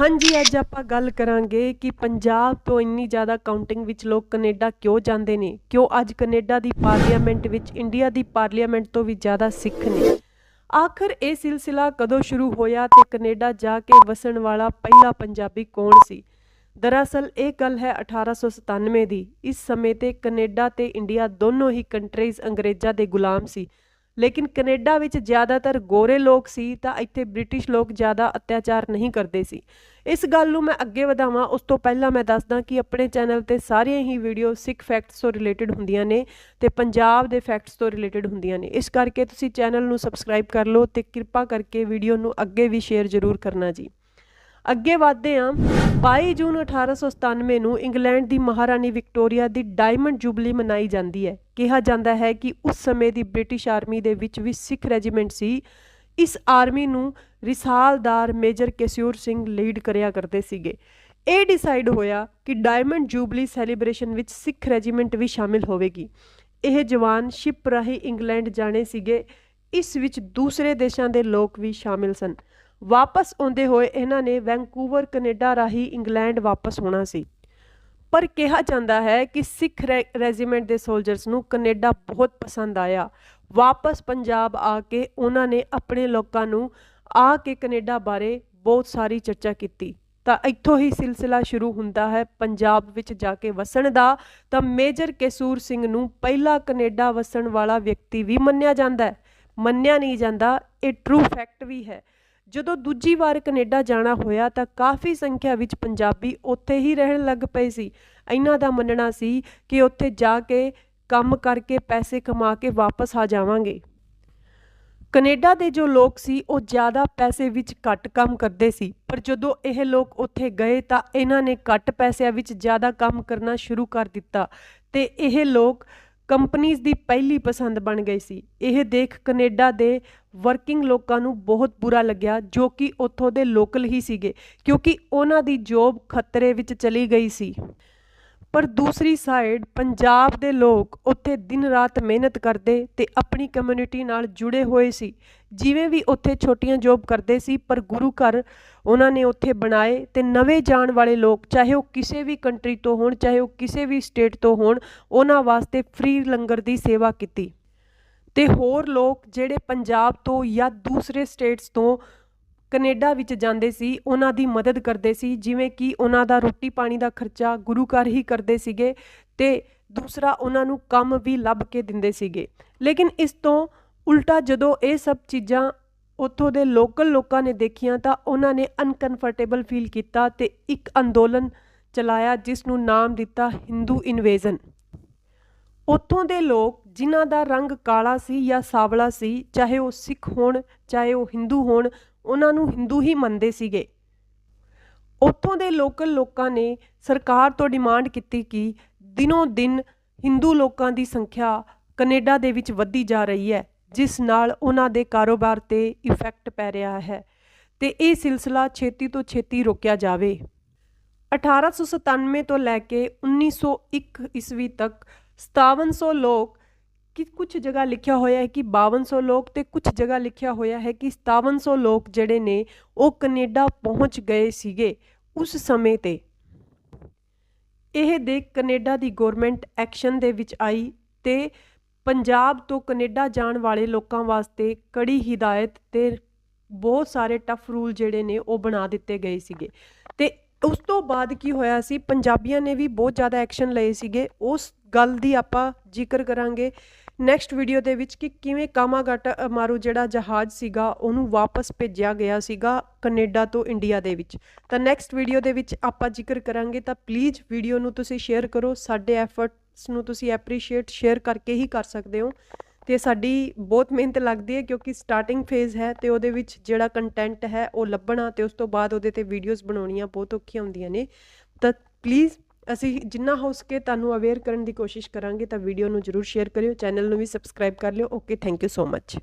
ਹਾਂਜੀ, ਅੱਜ ਆਪਾਂ ਗੱਲ ਕਰਾਂਗੇ ਕਿ ਪੰਜਾਬ ਤੋਂ ਇੰਨੀ ਜ਼ਿਆਦਾ ਕਾਊਂਟਿੰਗ ਵਿੱਚ ਲੋਕ ਕੈਨੇਡਾ ਕਿਉਂ ਜਾਂਦੇ ਨੇ? ਕਿਉਂ ਅੱਜ ਕੈਨੇਡਾ ਦੀ ਪਾਰਲੀਮੈਂਟ ਵਿੱਚ ਇੰਡੀਆ ਦੀ ਪਾਰਲੀਮੈਂਟ ਤੋਂ ਵੀ ਜ਼ਿਆਦਾ ਸਿੱਖ ਨੇ? ਆਖਰ ਇਹ ਸਿਲਸਿਲਾ ਕਦੋਂ ਸ਼ੁਰੂ ਹੋਇਆ ਤੇ ਕੈਨੇਡਾ ਜਾ ਕੇ ਵਸਣ ਵਾਲਾ ਪਹਿਲਾ ਪੰਜਾਬੀ ਕੌਣ ਸੀ? ਦਰਅਸਲ ਇਹ ਗੱਲ ਹੈ 1897 ਦੀ। ਇਸ ਸਮੇਂ ਤੇ ਕੈਨੇਡਾ ਤੇ ਇੰਡੀਆ ਦੋਨੋਂ ਹੀ ਕੰਟਰੀਜ਼ ਅੰਗਰੇਜ਼ਾਂ ਦੇ ਗੁਲਾਮ ਸੀ। ਲੇਕਿਨ ਕੈਨੇਡਾ ਵਿੱਚ ਜ਼ਿਆਦਾਤਰ ਗੋਰੇ ਲੋਕ ਸੀ ਤਾਂ ਇੱਥੇ ਬ੍ਰਿਟਿਸ਼ ਲੋਕ ਜ਼ਿਆਦਾ ਅਤਿਆਚਾਰ ਨਹੀਂ ਕਰਦੇ ਸੀ। ਇਸ ਗੱਲ ਨੂੰ ਮੈਂ ਅੱਗੇ ਵਧਾਵਾਂ। ਉਸ ਤੋਂ ਪਹਿਲਾਂ ਮੈਂ ਦੱਸਦਾ ਕਿ ਆਪਣੇ ਚੈਨਲ ਤੇ ਸਾਰੀਆਂ ਹੀ ਵੀਡੀਓ ਸਿੱਖ ਫੈਕਟਸ ਤੋਂ ਰਿਲੇਟਡ ਹੁੰਦੀਆਂ ਨੇ ਤੇ ਪੰਜਾਬ ਦੇ ਫੈਕਟਸ ਤੋਂ ਰਿਲੇਟਡ ਹੁੰਦੀਆਂ ਨੇ। ਇਸ ਕਰਕੇ ਤੁਸੀਂ ਚੈਨਲ ਨੂੰ ਸਬਸਕ੍ਰਾਈਬ ਕਰ ਲਓ ਤੇ ਕਿਰਪਾ ਕਰਕੇ ਵੀਡੀਓ ਨੂੰ ਅੱਗੇ ਵੀ ਸ਼ੇਅਰ ਜ਼ਰੂਰ ਕਰਨਾ ਜੀ। ਅੱਗੇ ਵਧਦੇ ਹਾਂ। 22 ਜੂਨ 1897 ਨੂੰ ਇੰਗਲੈਂਡ ਦੀ ਮਹਾਰਾਣੀ ਵਿਕਟੋਰੀਆ ਦੀ ਡਾਇਮੰਡ ਜੁਬਲੀ ਮਨਾਈ ਜਾਂਦੀ ਹੈ। ਕਿਹਾ ਜਾਂਦਾ ਹੈ ਕਿ ਉਸ ਸਮੇਂ ਦੀ ਬ੍ਰਿਟਿਸ਼ ਆਰਮੀ ਦੇ ਵਿੱਚ ਵੀ ਸਿੱਖ ਰੈਜੀਮੈਂਟ ਸੀ। ਇਸ ਆਰਮੀ ਨੂੰ ਰਿਸਾਲਦਾਰ ਮੇਜਰ ਕੈਸਿਊਰ ਸਿੰਘ ਲੀਡ ਕਰਿਆ ਕਰਦੇ ਸੀਗੇ। ਇਹ ਡਿਸਾਈਡ ਹੋਇਆ ਕਿ ਡਾਇਮੰਡ ਜੂਬਲੀ ਸੈਲੀਬ੍ਰੇਸ਼ਨ ਵਿੱਚ ਸਿੱਖ ਰੈਜੀਮੈਂਟ ਵੀ ਸ਼ਾਮਿਲ ਹੋਵੇਗੀ। ਇਹ ਜਵਾਨ ਸ਼ਿਪ ਰਾਹੀਂ ਇੰਗਲੈਂਡ ਜਾਣੇ ਸੀਗੇ। ਇਸ ਵਿੱਚ ਦੂਸਰੇ ਦੇਸ਼ਾਂ ਦੇ ਲੋਕ ਵੀ ਸ਼ਾਮਿਲ ਸਨ। ਵਾਪਸ ਆਉਂਦੇ ਹੋਏ ਇਹਨਾਂ ਨੇ ਵੈਂਕੂਵਰ, ਕੈਨੇਡਾ ਰਾਹੀਂ ਇੰਗਲੈਂਡ ਵਾਪਸ ਹੋਣਾ ਸੀ। ਪਰ ਕਿਹਾ ਜਾਂਦਾ ਹੈ ਕਿ ਸਿੱਖ ਰੈਜੀਮੈਂਟ ਦੇ ਸੋਲਜਰਸ ਨੂੰ ਕੈਨੇਡਾ ਬਹੁਤ ਪਸੰਦ ਆਇਆ। ਵਾਪਸ ਪੰਜਾਬ ਆ ਕੇ ਉਹਨਾਂ ਨੇ ਆਪਣੇ ਲੋਕਾਂ ਨੂੰ ਆ ਕੇ ਕੈਨੇਡਾ ਬਾਰੇ ਬਹੁਤ ਸਾਰੀ ਚਰਚਾ ਕੀਤੀ। ਤਾਂ ਇੱਥੋਂ ਹੀ ਸਿਲਸਿਲਾ ਸ਼ੁਰੂ ਹੁੰਦਾ ਹੈ। ਪੰਜਾਬ ਵਿੱਚ ਜਾ ਕੇ ਵਸਣ ਦਾ ਤਾਂ ਮੇਜਰ ਕੈਸੂਰ ਸਿੰਘ ਨੂੰ ਪਹਿਲਾ ਕੈਨੇਡਾ ਵਸਣ ਵਾਲਾ ਵਿਅਕਤੀ ਵੀ ਮੰਨਿਆ ਜਾਂਦਾ ਹੈ। ਮੰਨਿਆ ਨਹੀਂ ਜਾਂਦਾ, ਇਹ ਟਰੂ ਫੈਕਟ ਵੀ ਹੈ। ਜਦੋਂ ਦੂਜੀ ਵਾਰ ਕੈਨੇਡਾ ਜਾਣਾ ਹੋਇਆ ਤਾਂ ਕਾਫੀ ਸੰਖਿਆ ਵਿੱਚ ਪੰਜਾਬੀ ਉੱਥੇ ਹੀ ਰਹਿਣ ਲੱਗ ਪਏ ਸੀ। ਇਹਨਾਂ ਦਾ ਮੰਨਣਾ ਸੀ ਕਿ ਉੱਥੇ ਜਾ ਕੇ ਕੰਮ ਕਰਕੇ ਪੈਸੇ ਕਮਾ ਕੇ ਵਾਪਸ ਆ ਜਾਵਾਂਗੇ। ਕੈਨੇਡਾ ਦੇ ਜੋ ਲੋਕ ਸੀ, ਉਹ ਜ਼ਿਆਦਾ ਪੈਸੇ ਵਿੱਚ ਘੱਟ ਕੰਮ ਕਰਦੇ ਸੀ। ਪਰ ਜਦੋਂ ਇਹ ਲੋਕ ਉੱਥੇ ਗਏ ਤਾਂ ਇਹਨਾਂ ਨੇ ਘੱਟ ਪੈਸਿਆਂ ਵਿੱਚ ਜ਼ਿਆਦਾ ਕੰਮ ਕਰਨਾ ਸ਼ੁਰੂ ਕਰ ਦਿੱਤਾ ਤੇ ਇਹ ਲੋਕ ਕੰਪਨੀਆਂ ਦੀ ਪਹਿਲੀ ਪਸੰਦ ਬਣ ਗਈ ਸੀ। ਇਹ ਦੇਖ ਕੈਨੇਡਾ ਦੇ ਵਰਕਿੰਗ ਲੋਕਾਂ ਨੂੰ ਬਹੁਤ ਬੁਰਾ ਲੱਗਿਆ, ਜੋ ਕਿ ਉੱਥੋਂ ਦੇ ਲੋਕਲ ਹੀ ਸੀਗੇ, ਕਿਉਂਕਿ ਉਹਨਾਂ ਦੀ ਜੋਬ ਖਤਰੇ ਵਿੱਚ ਚਲੀ ਗਈ ਸੀ। ਪਰ ਦੂਸਰੀ ਸਾਈਡ ਪੰਜਾਬ ਦੇ ਲੋਕ ਉੱਥੇ ਦਿਨ ਰਾਤ ਮਿਹਨਤ ਕਰਦੇ ਤੇ ਆਪਣੀ ਕਮਿਊਨਿਟੀ ਨਾਲ ਜੁੜੇ ਹੋਏ ਸੀ। ਜਿਵੇਂ ਵੀ ਉੱਥੇ ਛੋਟੀਆਂ ਜੋਬ ਕਰਦੇ ਸੀ, ਪਰ ਗੁਰੂ ਘਰ ਉਹਨਾਂ ਨੇ ਉੱਥੇ ਬਣਾਏ ਤੇ ਨਵੇਂ ਜਾਣ ਵਾਲੇ ਲੋਕ, ਚਾਹੇ ਉਹ ਕਿਸੇ ਵੀ ਕੰਟਰੀ ਤੋਂ ਹੋਣ, ਚਾਹੇ ਉਹ ਕਿਸੇ ਵੀ ਸਟੇਟ ਤੋਂ ਹੋਣ, ਉਹਨਾਂ ਵਾਸਤੇ ਫ੍ਰੀ ਲੰਗਰ ਦੀ ਸੇਵਾ ਕੀਤੀ। ਤੇ ਹੋਰ ਲੋਕ ਜਿਹੜੇ ਪੰਜਾਬ ਤੋਂ ਜਾਂ ਦੂਸਰੇ ਸਟੇਟਸ ਤੋਂ ਕੈਨੇਡਾ ਵਿੱਚ ਜਾਂਦੇ ਸੀ, ਉਹਨਾਂ ਦੀ ਮਦਦ ਕਰਦੇ ਸੀ, ਜਿਵੇਂ ਕਿ ਉਹਨਾਂ ਦਾ ਰੋਟੀ ਪਾਣੀ ਦਾ ਖਰਚਾ ਗੁਰੂ ਘਰ ਹੀ ਕਰਦੇ ਸੀਗੇ ਤੇ ਦੂਸਰਾ ਉਹਨਾਂ ਨੂੰ ਕੰਮ ਵੀ ਲੱਭ ਕੇ ਦਿੰਦੇ ਸੀਗੇ। ਲੇਕਿਨ ਇਸ ਤੋਂ ਉਲਟਾ ਜਦੋਂ ਇਹ ਸਭ ਚੀਜ਼ਾਂ ਉੱਥੋਂ ਦੇ ਲੋਕਲ ਲੋਕਾਂ ਨੇ ਦੇਖੀਆਂ ਤਾਂ ਉਹਨਾਂ ਨੇ ਅਨਕੰਫਰਟੇਬਲ ਫੀਲ ਕੀਤਾ ਤੇ ਇੱਕ ਅੰਦੋਲਨ ਚਲਾਇਆ ਜਿਸ ਨੂੰ ਨਾਮ ਦਿੱਤਾ ਹਿੰਦੂ ਇਨਵੇਜ਼ਨ ਉੱਥੋਂ ਦੇ ਲੋਕ ਜਿਨ੍ਹਾਂ ਦਾ ਰੰਗ ਕਾਲਾ ਸੀ ਜਾਂ ਸਾਵਲਾ ਸੀ, ਚਾਹੇ ਉਹ ਸਿੱਖ ਹੋਣ, ਚਾਹੇ ਉਹ ਹਿੰਦੂ ਹੋਣ ਉਹਨਾਂ ਨੂੰ ਹਿੰਦੂ ਹੀ ਮੰਨਦੇ ਸੀਗੇ। ਉੱਥੋਂ ਦੇ ਲੋਕਲ ਲੋਕਾਂ ਨੇ ਸਰਕਾਰ ਤੋਂ ਡਿਮਾਂਡ ਕੀਤੀ ਕਿ ਦਿਨੋਂ ਦਿਨ ਹਿੰਦੂ ਲੋਕਾਂ ਦੀ ਸੰਖਿਆ ਕੈਨੇਡਾ ਦੇ ਵਿੱਚ ਵੱਧਦੀ ਜਾ ਰਹੀ ਹੈ, ਜਿਸ ਨਾਲ ਉਹਨਾਂ ਦੇ ਕਾਰੋਬਾਰ ਤੇ ਇਫੈਕਟ ਪੈ ਰਿਹਾ ਹੈ ਤੇ ਇਹ ਸਿਲਸਿਲਾ ਛੇਤੀ ਤੋਂ ਛੇਤੀ ਰੋਕਿਆ ਜਾਵੇ। 1897 ਤੋਂ ਲੈ ਕੇ 1901 ਈਸਵੀ ਤੱਕ 5700 ਲੋਕ ਕਿ ਕੁਝ ਜਗ੍ਹਾ ਲਿਖਿਆ ਹੋਇਆ ਹੈ ਕਿ 5200 ਲੋਕ ਤੇ ਕੁਝ ਜਗ੍ਹਾ ਲਿਖਿਆ ਹੋਇਆ ਹੈ ਕਿ 5700 ਲੋਕ ਜਿਹੜੇ ਨੇ ਉਹ ਕੈਨੇਡਾ ਪਹੁੰਚ ਗਏ ਸੀਗੇ ਉਸ ਸਮੇਂ ਤੇ। ਇਹ ਦੇਖ ਕੈਨੇਡਾ ਦੀ ਗਵਰਨਮੈਂਟ ਐਕਸ਼ਨ ਦੇ ਵਿੱਚ ਆਈ ਤੇ ਪੰਜਾਬ ਤੋਂ ਕੈਨੇਡਾ ਜਾਣ ਵਾਲੇ ਲੋਕਾਂ ਵਾਸਤੇ ਕੜੀ ਹਿਦਾਇਤ ਤੇ ਬਹੁਤ ਸਾਰੇ ਟਫ ਰੂਲ ਜਿਹੜੇ ਨੇ ਉਹ ਬਣਾ ਦਿੱਤੇ ਗਏ ਸੀਗੇ। ਤੇ ਉਸ ਤੋਂ ਬਾਅਦ ਕੀ ਹੋਇਆ ਸੀ, ਪੰਜਾਬੀਆਂ ਨੇ ਵੀ ਬਹੁਤ ਜ਼ਿਆਦਾ ਐਕਸ਼ਨ ਲਏ ਸੀਗੇ। ਉਸ ਗੱਲ ਦੀ ਆਪਾਂ ਜ਼ਿਕਰ ਕਰਾਂਗੇ ਨੈਕਸਟ ਵੀਡੀਓ ਦੇ ਵਿੱਚ ਕਿ ਕਿਵੇਂ ਕਾਮਾਗਾਟਾ ਮਾਰੂ ਜਿਹੜਾ ਜਹਾਜ਼ ਸੀਗਾ, ਉਹਨੂੰ ਵਾਪਸ ਭੇਜਿਆ ਗਿਆ ਸੀਗਾ ਕੈਨੇਡਾ ਤੋਂ ਇੰਡੀਆ ਦੇ ਵਿੱਚ। ਤਾਂ ਨੈਕਸਟ ਵੀਡੀਓ ਦੇ ਵਿੱਚ ਆਪਾਂ ਜ਼ਿਕਰ ਕਰਾਂਗੇ, ਤਾਂ ਪਲੀਜ਼ ਵੀਡੀਓ ਨੂੰ ਤੁਸੀਂ ਸ਼ੇਅਰ ਕਰੋ, ਸਾਡੇ ਐਫਰਟਸ ਨੂੰ ਤੁਸੀਂ ਐਪਰੀਸ਼ੀਏਟ ਸ਼ੇਅਰ ਕਰਕੇ ਹੀ ਕਰ ਸਕਦੇ ਹੋ। ਤੇ ਸਾਡੀ ਬਹੁਤ ਮਿਹਨਤ ਲੱਗਦੀ ਹੈ ਕਿਉਂਕਿ ਸਟਾਰਟਿੰਗ ਫੇਜ਼ ਹੈ ਤੇ ਉਹਦੇ ਵਿੱਚ ਜਿਹੜਾ ਕੰਟੈਂਟ ਹੈ ਉਹ ਲੱਭਣਾ ਤੇ ਉਸ ਤੋਂ ਬਾਅਦ ਉਹਦੇ ਤੇ ਵੀਡੀਓਜ਼ ਬਣਾਉਣੀਆਂ ਬਹੁਤ ਔਖੀਆਂ ਹੁੰਦੀਆਂ ਨੇ। ਤਾਂ ਪਲੀਜ਼ ਅਸੀਂ ਜਿੰਨਾ ਹੋ ਸਕੇ ਤੁਹਾਨੂੰ ਅਵੇਅਰ ਕਰਨ ਦੀ ਕੋਸ਼ਿਸ਼ ਕਰਾਂਗੇ ਤਾਂ ਵੀਡੀਓ ਨੂੰ ਜਰੂਰ ਸ਼ੇਅਰ ਕਰਿਓ ਚੈਨਲ ਨੂੰ ਵੀ ਸਬਸਕ੍ਰਾਈਬ ਕਰ ਲਿਓ। Okay thank you so much